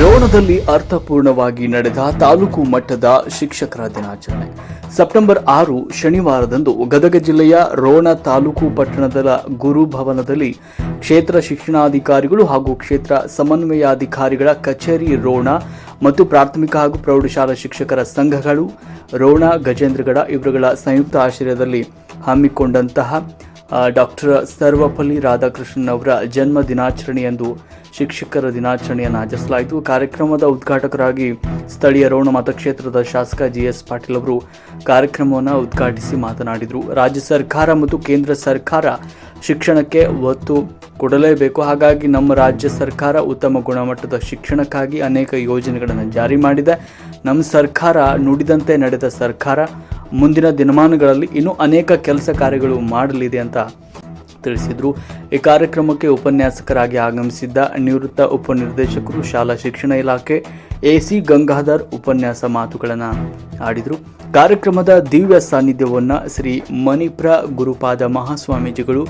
ರೋಣದಲ್ಲಿ ಅರ್ಥಪೂರ್ಣವಾಗಿ ನಡೆದ ತಾಲೂಕು ಮಟ್ಟದ ಶಿಕ್ಷಕರ ದಿನಾಚರಣೆ. ಸೆಪ್ಟೆಂಬರ್ ಆರು ಶನಿವಾರದಂದು ಗದಗ ಜಿಲ್ಲೆಯ ರೋಣ ತಾಲೂಕು ಪಟ್ಟಣದ ಗುರುಭವನದಲ್ಲಿ ಕ್ಷೇತ್ರ ಶಿಕ್ಷಣಾಧಿಕಾರಿಗಳು ಹಾಗೂ ಕ್ಷೇತ್ರ ಸಮನ್ವಯಾಧಿಕಾರಿಗಳ ಕಚೇರಿ ರೋಣ ಮತ್ತು ಪ್ರಾಥಮಿಕ ಹಾಗೂ ಪ್ರೌಢಶಾಲಾ ಶಿಕ್ಷಕರ ಸಂಘಗಳು, ರೋಣ ಗಜೇಂದ್ರಗಡ ಇವರುಗಳ ಸಂಯುಕ್ತ ಆಶ್ರಯದಲ್ಲಿ ಹಮ್ಮಿಕೊಂಡಂತಹ ಡಾಕ್ಟರ್ ಸರ್ವಪಲ್ಲಿ ರಾಧಾಕೃಷ್ಣನ್ ಅವರ ಜನ್ಮ ದಿನಾಚರಣೆಯಂದು ಶಿಕ್ಷಕರ ದಿನಾಚರಣೆಯನ್ನು ಆಚರಿಸಲಾಯಿತು. ಕಾರ್ಯಕ್ರಮದ ಉದ್ಘಾಟಕರಾಗಿ ಸ್ಥಳೀಯ ರೋಣ ಮತಕ್ಷೇತ್ರದ ಶಾಸಕ ಜಿ ಎಸ್ ಪಾಟೀಲ್ ಅವರು ಕಾರ್ಯಕ್ರಮವನ್ನು ಉದ್ಘಾಟಿಸಿ ಮಾತನಾಡಿದರು. ರಾಜ್ಯ ಸರ್ಕಾರ ಮತ್ತು ಕೇಂದ್ರ ಸರ್ಕಾರ ಶಿಕ್ಷಣಕ್ಕೆ ಒತ್ತು ಕೊಡಲೇಬೇಕು. ಹಾಗಾಗಿ ನಮ್ಮ ರಾಜ್ಯ ಸರ್ಕಾರ ಉತ್ತಮ ಗುಣಮಟ್ಟದ ಶಿಕ್ಷಣಕ್ಕಾಗಿ ಅನೇಕ ಯೋಜನೆಗಳನ್ನು ಜಾರಿ ಮಾಡಿದೆ. ನಮ್ಮ ಸರ್ಕಾರ ನುಡಿದಂತೆ ನಡೆದ ಸರ್ಕಾರ ಮುಂದಿನ ದಿನಮಾನಗಳಲ್ಲಿ ಇನ್ನೂ ಅನೇಕ ಕೆಲಸ ಕಾರ್ಯಗಳು ಮಾಡಲಿದೆ ಅಂತ ತಿಳಿಸಿದರು. ಈ ಕಾರ್ಯಕ್ರಮಕ್ಕೆ ಉಪನ್ಯಾಸಕರಾಗಿ ಆಗಮಿಸಿದ್ದ ನಿವೃತ್ತ ಉಪನಿರ್ದೇಶಕರು, ಶಾಲಾ ಶಿಕ್ಷಣ ಇಲಾಖೆ ಎಸಿ ಗಂಗಾಧರ್ ಉಪನ್ಯಾಸ ಮಾತುಗಳನ್ನು ಆಡಿದರು. ಕಾರ್ಯಕ್ರಮದ ದಿವ್ಯ ಸಾನ್ನಿಧ್ಯವನ್ನು ಶ್ರೀ ಮಣಿಪ್ರ ಗುರುಪಾದ ಮಹಾಸ್ವಾಮೀಜಿಗಳು,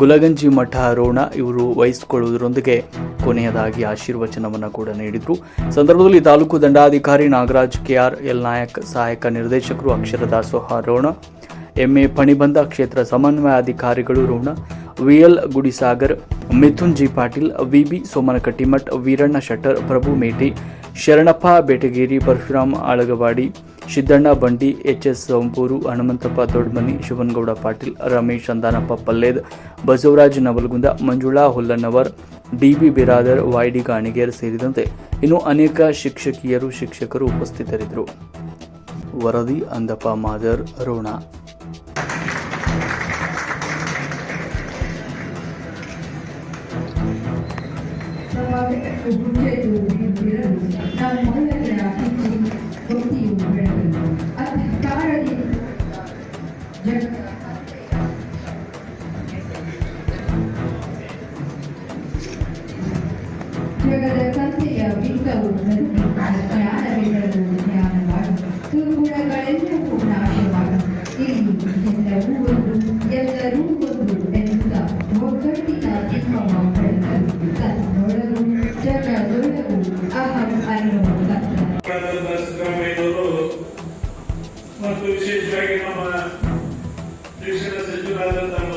ಗುಲಗಂಜಿ ಮಠ ರೋಣ ಇವರು ವಹಿಸಿಕೊಳ್ಳುವುದರೊಂದಿಗೆ ಕೊನೆಯದಾಗಿ ಆಶೀರ್ವಚನವನ್ನು ಕೂಡ ನೀಡಿದರು. ಸಂದರ್ಭದಲ್ಲಿ taluk ದಂಡಾಧಿಕಾರಿ Nagaraj K R L Nayak, ಸಹಾಯಕ ನಿರ್ದೇಶಕರು ಅಕ್ಷರ ದಾಸೋಹ ರೋಣ ಎಂಎ ಪಣಿಬಂಧ ಕ್ಷೇತ್ರ ಸಮನ್ವಯ ಅಧಿಕಾರಿಗಳು Ron VL Gudisagar Mithun G Patil VB Somanakattimath Veeranna Shettar Prabhu Meti Sharanappa Betageri Parashuram Alagawadi Siddanna Bandi H S Sompur Hanumanthappa Dodmani Shivangouda Patil Ramesh Andanappa Palled Basavaraj Navalgund Manjula Hullannavar DB Biradar YD Ganiger ಸೇರಿದಂತೆ ಇನ್ನು ಅನೇಕ ಶಿಕ್ಷಕಿಯರು, ಶಿಕ್ಷಕರು ಉಪಸ್ಥಿತರಿದ್ದರು. ವರದಿ ಅಂದಪ್ಪ ಮಾದರ್ ರೋಣ 그 문제들을 그 ಶಿಕ್ಷಣ ಸಚಿವರಾದಂತಹ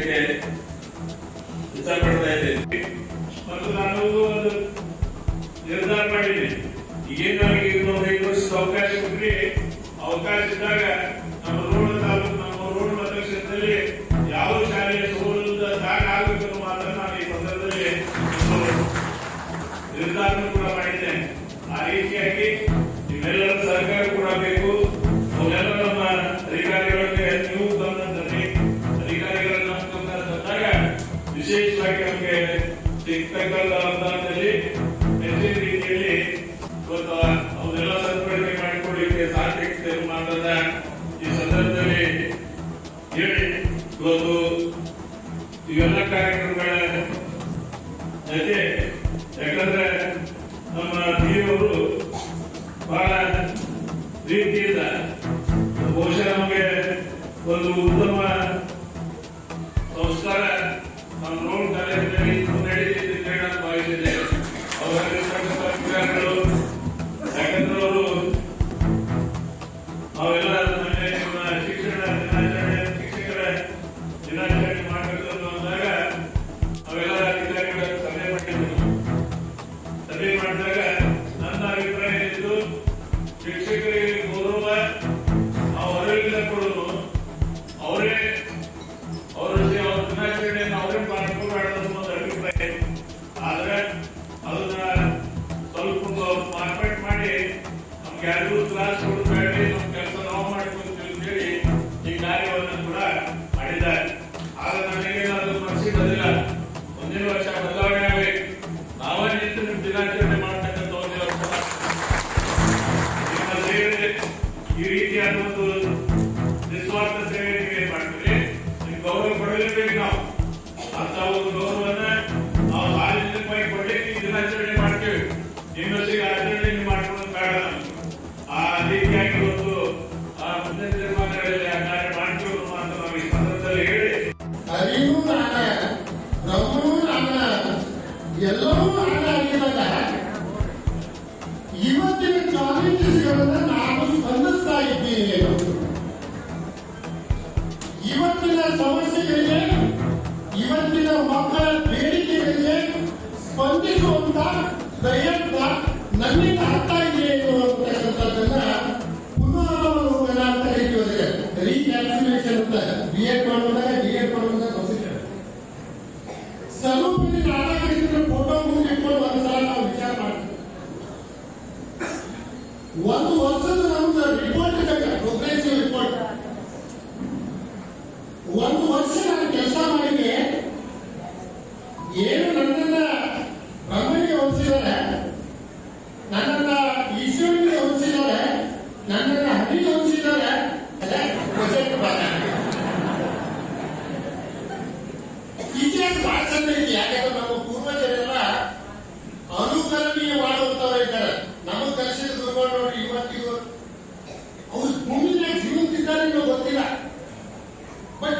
ಹೇಳಲಿಕ್ಕೆ ಇಷ್ಟಪಡ್ತಾ ಇದ್ದೇನೆ. ಮತ್ತು ನಾನು ಒಂದು ನಿರ್ಧಾರ ಮಾಡಿದ್ದೀನಿ ಈಗೇನು ನನಗೆ ಇನ್ನೊಂದು ಐದು ವರ್ಷದ ಅವಕಾಶ ಅವಕಾಶ ಇದ್ದಾಗ ಅವೆಲ್ಲ ನಮಗೆ ಎಲ್ಲವೂ ಒಂದು ವರ್ಷದ ನಮ್ದು ರಿಪೋರ್ಟ್ ಇದೆ ಪ್ರೋಗ್ರೆಸಿವ್ ರಿಪೋರ್ಟ್ ಒಂದು ವರ್ಷ ನಾನು ಕೆಲಸ ಮಾಡಿದೆ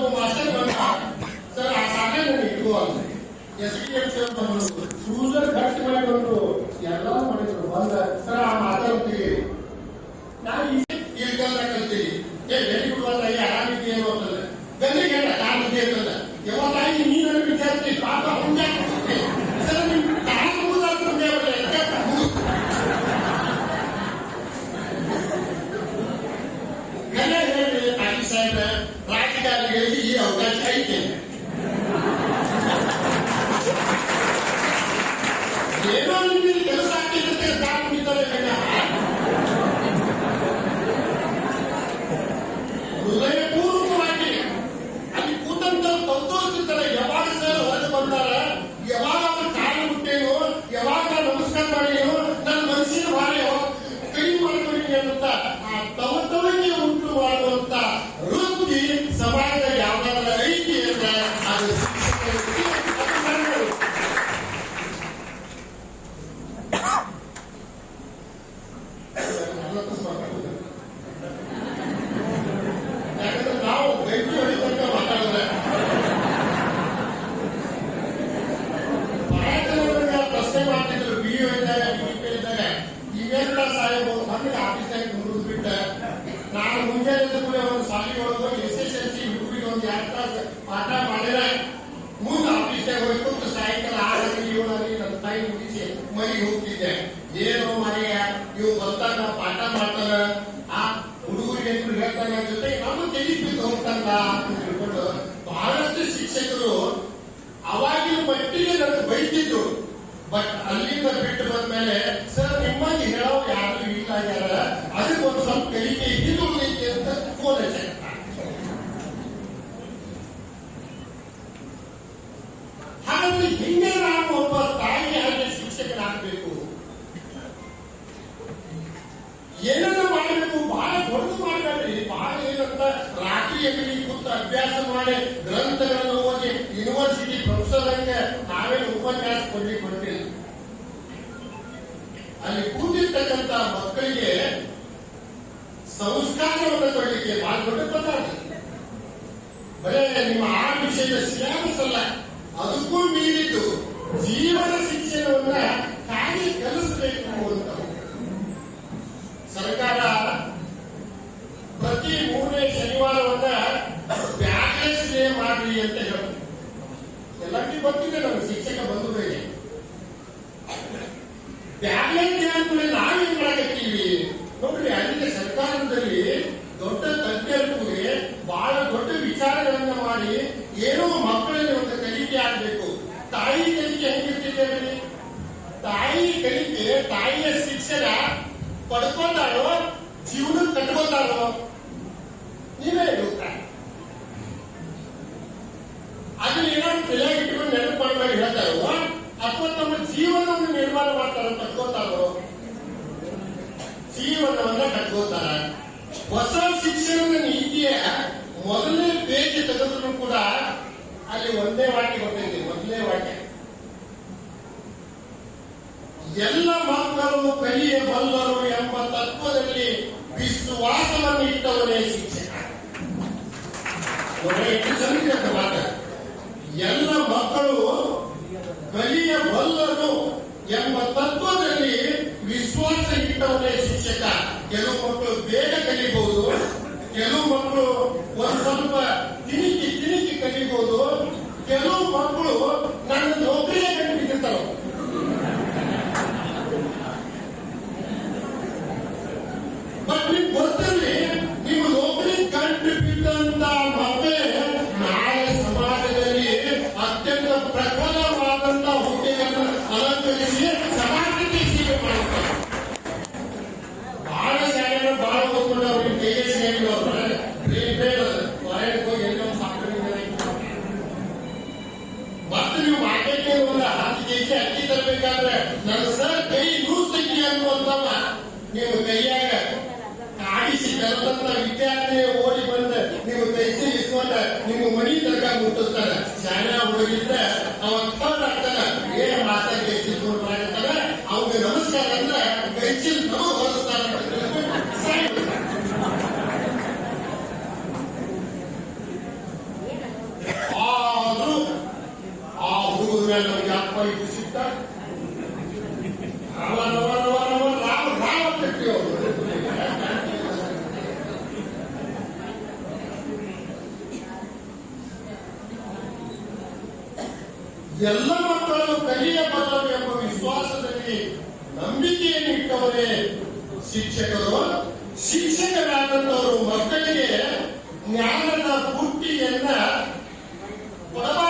ಒಬ್ಬ ಮಾಸ್ಟರ್ ಬಂದ ಸರ್ ಆ ನಾನು ಇಟ್ಕೋ ಅಂತ S D F sir cruiser ಮಾಡಿ ಎಲ್ಲ ಮಾಡಿದ್ರು ಬಂದ ಸರ್ ಆ ಮಾತಾಡ್ತೀವಿ ನಾನು ಏನೋ ನಿಮಗೆ ಕೆಲಸ ಆಗ್ತಿರುತ್ತೆ ಕಾಲು ಮುಗಿತಾರೆ ಗಂಡ ಹೃದಯಪೂರ್ವಕವಾಗಿ ಅಲ್ಲಿ ಕೂತಂತ ಸಂತೋಷಿಸ್ತಾರೆ ಯಾವಾಗ ಸರ್ ಹೊರಗೆ ಬಂದಾರ ಯಾವಾಗ ಅವ್ರ ಕಾಲು ಮುಟ್ಟೇನು ಯಾವಾಗ ನಮಸ್ಕಾರ ಮಾಡೇನು ನನ್ನ ಮನಸ್ಸಿನ ಭಾರ ಯಾವಾಗ ಕೈ ಮಾಡ್ಕೊಂಡು ಅಂತ ಆ ತವತವಕ್ಕೆ ಉಂಟು ಮಾಡುವಂತ ವೃತ್ತಿ ಸಮಾಜದ ಯಾವ್ದಾದ್ರು ಐತಿ ಅಂದ್ರೆ ಅದು ಶಿಕ್ಷಕರಿಗೆ ಅದು ಸಣ್ಣದು. ಯಾಕಂದ್ರೆ ನಾವು ಬೆಂಕಿ ಹೊಡಿತಂತ ಮಾತಾಡಿದ್ರೆ ಬಹಳ ಜನರನ್ನ ಪ್ರಶ್ನೆ ಮಾಡ್ತಿದ್ರು ಬಿ ಇದ್ದಾಗ ಡಿ ಇದ್ದಾಗ ಇವೆಲ್ಲ ಸಾಹೇಬು ಮನೆಗೆ ಆಫೀಸ್ನಾಗ ಮುಗಿದು ಬಿಟ್ಟ ನಾನು ಮುಂಜಾನೆ ಎದ್ದ ಕೂಡಲೇ ಒಂದು ಶಾಲೆಗೆ ಹೋಗಿ ಎಸ್ ಎಸ್ ಎಲ್ ಸಿ ಹುಡುಗರಿಗೆ ಒಂದು ಎರಡು ತಾಸು ಪಾಠ ಮಾಡಿದ್ರೆ ಮುಂದೆ ಆಫೀಸ್ನಾಗ ಹೋಗಿ ಕೂತು ಸಾಯಂಕಾಲ ಆರಕ್ಕೆ ಏಳಾಗಿ ನನ್ನ ತಾಯಿ ಮುಗಿಸಿ ಮನೆಗೆ ಹೋಗ್ತಿದ್ದೆ ಏನು ಮನೆಯ ಇವು ಬಂದಾಗ ಪಾಠ ಮಾಡ್ತಾರ ಆ ಹುಡುಗರಿಗೆ ಅಂತ ಹೇಳ್ತಾನೆ ಬಿದ್ದು ಹೋಗ್ತಾನ ಅಂತ ಹೇಳ್ಕೊಂಡು ಬಹಳಷ್ಟು ಶಿಕ್ಷಕರು ಅವಾಗಿನ ಮಟ್ಟಿಗೆ ನನಗೆ ಬೈತಿದ್ರು. ಬಟ್ ಅಲ್ಲಿಂದ ಬಿಟ್ಟು ಬಂದ್ಮೇಲೆ, ಸರ್ ನಿಮ್ಮಲ್ಲಿ ಹೇಳೋ ಯಾರು ಇಲ್ಲ ಯಾರ? ಅದಕ್ಕೆ ಒಂದು ಸ್ವಲ್ಪ ಕಲಿಕೆ ಹಿಂದುಳಿದೈತಿ ಅಂತ ಫೋನ್ ಹಚ್ಚಾರ ಹಾಗಾದ್ರೆ ಹಿಂಗೆ ನಾವು ರಾತ್ರಿಯಲ್ಲಿ ಕೂತು ಅಭ್ಯಾಸ ಮಾಡಿ ಗ್ರಂಥಗಳನ್ನು ಓದಿ ಯೂನಿವರ್ಸಿಟಿ ಪ್ರೊಫೆಸರ್ ನಾವೇನು ಉಪನ್ಯಾಸ ಕೊಡ್ಲಿ ಕೊಟ್ಟಿಲ್ಲ ಅಲ್ಲಿ ಕೂತಿರ್ತಕ್ಕಂತ ಮಕ್ಕಳಿಗೆ ಸಂಸ್ಕಾರವನ್ನು ಕೊಡಲಿಕ್ಕೆ ಬಹಳ ದೊಡ್ಡ ಪದಾರ್ಥ. ಬರೇ ನಿಮ್ಮ ಆ ವಿಷಯದ ಸಿಲೆಬಸ್ ಅಲ್ಲ, ಅದಕ್ಕೂ ಮೀರಿದ್ದು ಜೀವನ ಶಿಕ್ಷಣವನ್ನ ಕಾರ್ಯ ಕಲಿಸಬೇಕು ಅಂತ. ಸರ್ಕಾರ ಗೊತ್ತಿದೆ ನಾನು ಶಿಕ್ಷಕ ಬಂಧುಗಳಿಗೆ ಟ್ಯಾಬ್ಲೆಟ್ ಜ್ಞಾನಗಳೇ ನಾವೇನ್ ನೋಡಿ ನೋಡ್ರಿ ಅಲ್ಲಿಗೆ ಸರ್ಕಾರದಲ್ಲಿ ದೊಡ್ಡ ತಜ್ಞರಿಗೆ ಬಹಳ ದೊಡ್ಡ ವಿಚಾರಗಳನ್ನ ಮಾಡಿ ಏನೋ ಮಕ್ಕಳಲ್ಲಿ ಒಂದು ಕಲಿಕೆ ಆಗಬೇಕು ತಾಯಿ ಕಲಿಕೆ ಹೆಂಗಿರ್ತಿದ್ದೇವೆ ತಾಯಿ ಕಲಿಕೆ ತಾಯಿಯ ಶಿಕ್ಷಣ ಪಡ್ಕೋತಾರೋ ಜೀವನ ಕಟ್ಕೋತಾರೋ ನೀವೇ ಹೇಳ್ತಾರೆ ಅದನ್ನ ಏನಾದ್ರು ತಲೆಯಾಗಿ ಮಾಡಿ ಹೇಳ್ತಾರೋ ಅಥವಾ ತಮ್ಮ ಜೀವನವನ್ನು ನಿರ್ಮಾಣ ಮಾಡ್ತಾರೆ ಕಟ್ಕೋತಾರೋ ಜೀವನವನ್ನ ಕಟ್ಕೋತಾರ ಹೊಸ ಶಿಕ್ಷಣದ ನೀತಿಯ ಮೊದಲನೇ ಪೇಜ್ ತೆಗೆದ್ರು ಕೂಡ ಅಲ್ಲಿ ಒಂದೇ ವಾಕ್ಯ ಬರ್ತೈತಿ ಮೊದಲನೇ ವಾಕ್ಯ. ಎಲ್ಲ ಮಕ್ಕಳು ಕಲಿಯಬಲ್ಲರು ಎಂಬ ತತ್ವದಲ್ಲಿ ವಿಶ್ವಾಸವನ್ನು ಇಟ್ಟವನೇ ಶಿಕ್ಷಕ. ಮಾತು. ಎಲ್ಲ ಮಕ್ಕಳು ಕಲಿಯಬಲ್ಲರು ಎಂಬ ತತ್ವದಲ್ಲಿ ವಿಶ್ವಾಸ ಇಟ್ಟವನೇ ಶಿಕ್ಷಕ. ಕೆಲವು ಮಕ್ಕಳು ಬೇಗ ಕಲಿಬಹುದು ಕೆಲವು ಮಕ್ಕಳು ಒಂದ್ ಸ್ವಲ್ಪ ತಿಣಿಕಿ ತಿಣಿಕಿ ಕಲಿಬಹುದು ಕೆಲವು ಮಕ್ಕಳು ನನ್ನ ನೌಕರಿಯೇ ಕಂಡುಬಿಟ್ಟಿರ್ತಾರೆ ಹುಡುಗಿದ್ರೆ ಅವ ಥರ್ಡ್ ಆಗ್ತಾನ ಏನ್ ಆದ್ರೂ ಆ ಹುಡುಗರ ನಮ್ಗೆ ಎಲ್ಲ ಮಕ್ಕಳು ಕಲಿಯಬಲ್ಲರು ಎಂಬ ವಿಶ್ವಾಸದಲ್ಲಿ ನಂಬಿಕೆಯನ್ನು ಇಟ್ಟವರೇ ಶಿಕ್ಷಕರು. ಶಿಕ್ಷಕರಾದಂತವರು ಮಕ್ಕಳಿಗೆ ಜ್ಞಾನದ ಬುಟ್ಟಿಯನ್ನ ಕೊಡಬಾರದು.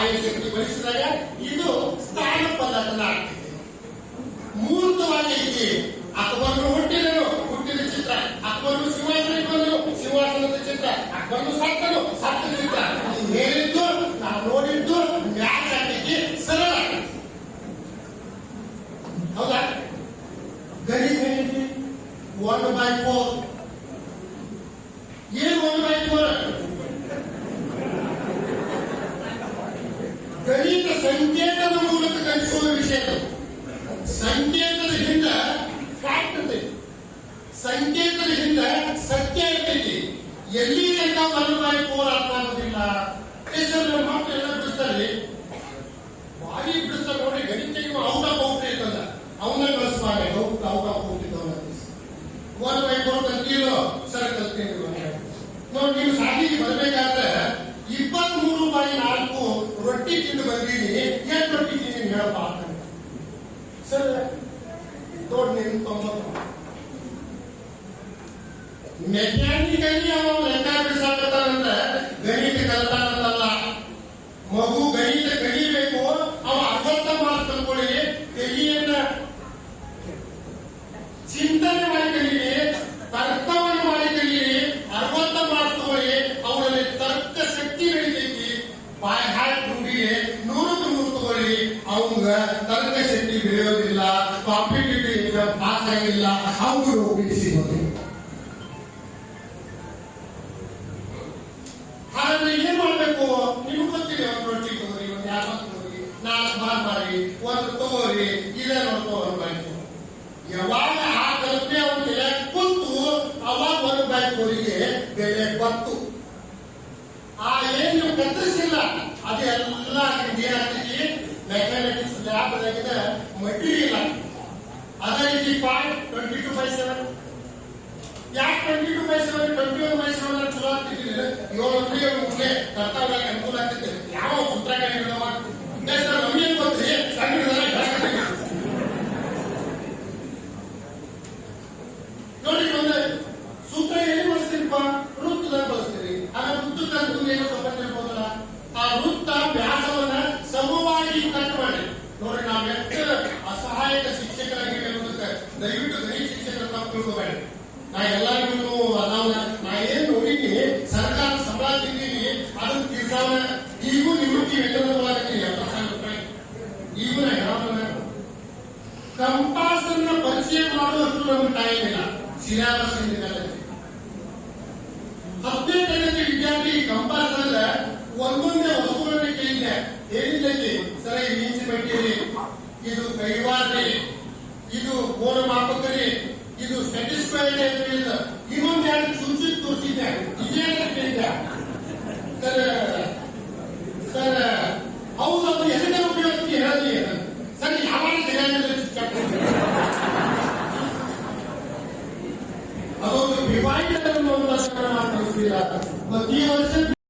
ಬಾಹ್ಯ ಬಯಸಿದಾಗ ಇದು ಸ್ಥಾನ ಪದಾರ್ಥ ಮೂರ್ತವಾಗಿ ಐತಿ ಅಕ್ಬರ್ನು ಸಂಕೇತದ ಹಿಂದೆ ಫ್ಯಾಕ್ಟ್ ಇರ್ತೈತಿ ಸಂಕೇತದ ಹಿಂದೆ ಸತ್ಯ ಇರ್ತೈತಿ ಎಲ್ಲಿ ತನಕ ಒನ್ ಮೆಕ್ಯಾನಿಕಲಿ ಅವನು ಲೆಕ್ಕ ಬಿಡಿಸಾಕತ್ತಾನಂದ್ರ ಗಣಿತ ಕಲ್ತಾನಂತಲ್ಲ ಮಗು ಗಣಿತ ಕಲಿಬೇಕು ಅವ ಅರ್ವತ್ತ ಮಾರ್ಕ್ ತಗೊಳ್ಳಿ ತೆಗಿಯನ್ನ ಚಿಂತನೆ ಮಾಡಿ ಕಲೀರಿ ತರ್ಕವನ್ನು ಮಾಡಿ ಕಲೀರಿ ಅರವತ್ತ ಮಾರ್ಕ್ ತಗೊಳ್ಳಿ ಅವರಲ್ಲಿ ತರ್ಕ ಶಕ್ತಿ ಬೆಳಿತೈತಿ ಬಾಯ್ ಹಾಟ್ ನುಡಿಗೆ ನೂರಕ್ಕೆ ನೂರು ತಗೊಳ್ಳಿ ಅವಂಗ ತರ್ಕ ಶಕ್ತಿ ಬೆಳೆಯೋದಿಲ್ಲ ಕಾಂಪಿಟೇಟಿವ್ ಪಾಸ್ ಆಗಿಲ್ಲ ಅವ್ರು ಮಾಡಿ ಒಂದು ತಗೋರಿ ಇದೇ ನೋಡ್ಕೋಬೇಕು ಯಾವಾಗ ಆ ಕಲ್ಪನೆ ತಲೆ ಕೂತು, ಅವಾಗ ಬ್ಯಾಂಕ್ಗಳಿಗೆ ಬೆಲೆ ಆ ಏನ್ ಕತ್ತರಿಸಿಲ್ಲ ಅದೆಲ್ಲ ಏನಾಗ್ತೈತಿ ಮೆಕ್ಯಾನಿಕ್ಸ್ ಲ್ಯಾಬ್ದಾಗಿನ ಮಟೀರಿಯಲ್ ಅದೇ. ರೀತಿ point twenty two by seven ಯಾಕೆ twenty two by seven twenty one ಚಲೋ ಆಗ್ತಿದ್ದೀನಿ ಏಳು ಅನುಕೂಲ ಯಾವ Uttarakhand sir Este movimiento que. Syllabus ಇಂದಿನಲ್ಲಿ ಹತ್ತನೇ ತರಗತಿ ವಿದ್ಯಾರ್ಥಿ ಕಂಪಾಸ್ ಒಂದೊಂದೇ ವಸ್ತುಗಳನ್ನು ಕೇಳಿದೆ ಏನಿಲ್ಲಕ್ಕೆ ಸರ ಇದು ಬಟ್ಟಿರಿ ಇದು ಕೈವಾರ್ರಿ ಇದು ಕೋಣ ಮಾಪಕರಿ ಇದು ಸ್ಯಾಟಿಸ್ಫೈಡ್ ಇನ್ನೊಂದು ಎರಡು ಸೂಚಿ ತೋರಿಸಿದ್ದೆ ಇದೇನು ಕೇಳಿದ್ದೆ ಸರ್ ಸರ್ ಹೌದು ಅದು ಎದಕ್ಕೆ ಉಪಯೋಗಿಸಿ ಹೇಳಿ ಸರ್ ಯಾವಾಗ ತಿಳಿಯಲಿಲ್ಲ ಅದೊಂದು ವಿವಾಹಿತ ಮಾತ್ರ ಈ ವರ್ಷ